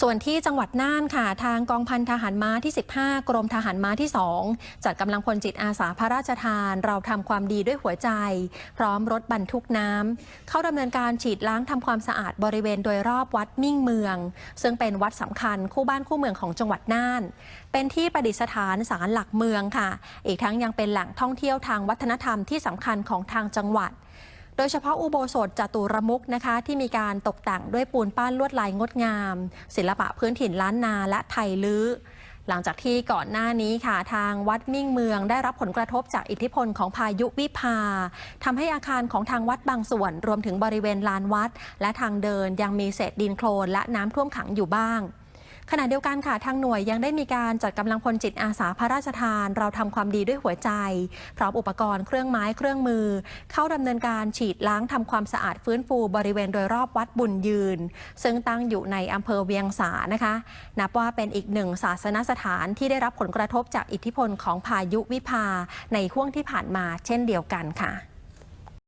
ส่วนที่จังหวัดน่านค่ะ ทางกองพันทหารม้าที่ 15 กรมทหารม้าที่ 2 จัดกำลังพลจิตอาสาพระราชทาน เราทำความดีด้วยหัวใจ พร้อมรถบรรทุกน้ำเข้าดำเนินการฉีดล้างทำความสะอาดบริเวณโดยรอบวัดมิ่งเมือง ซึ่งเป็นวัดสำคัญคู่บ้านคู่เมืองของจังหวัดน่าน เป็นที่ประดิษฐานศาลหลักเมืองค่ะ อีกทั้งยังเป็นแหล่งท่องเที่ยวทางวัฒนธรรมที่สำคัญของทางจังหวัด โดยเฉพาะอุโบสถจตุรมุกนะคะที่มีการตกแต่งด้วยปูนปั้นลวดลายงดงาม ศิลปะพื้นถิ่นล้านนาและไทยลื้อหลังจากที่ก่อนหน้านี้ค่ะทางวัดมิ่งเมืองได้รับผลกระทบจากอิทธิพลของพายุวิภาทำให้อาคารของทางวัดบางส่วน รวมถึงบริเวณลานวัด และทางเดินยังมีเศษดินโคลนและน้ำท่วมขังอยู่บ้าง ขณะเดียวกันค่ะทางหน่วยยังได้มีการจัดกำลังพลจิตอาสาพระราชทาน เราทำความดีด้วยหัวใจ พร้อมอุปกรณ์เครื่องไม้เครื่องมือ เข้าดำเนินการฉีดล้างทำความสะอาดฟื้นฟูบริเวณโดยรอบวัดบุญยืน ซึ่งตั้งอยู่ในอำเภอเวียงสานะคะ นับว่าเป็นอีกหนึ่งศาสนสถานที่ได้รับผลกระทบจากอิทธิพลของพายุวิภาในห่วงที่ผ่านมาเช่นเดียวกันค่ะ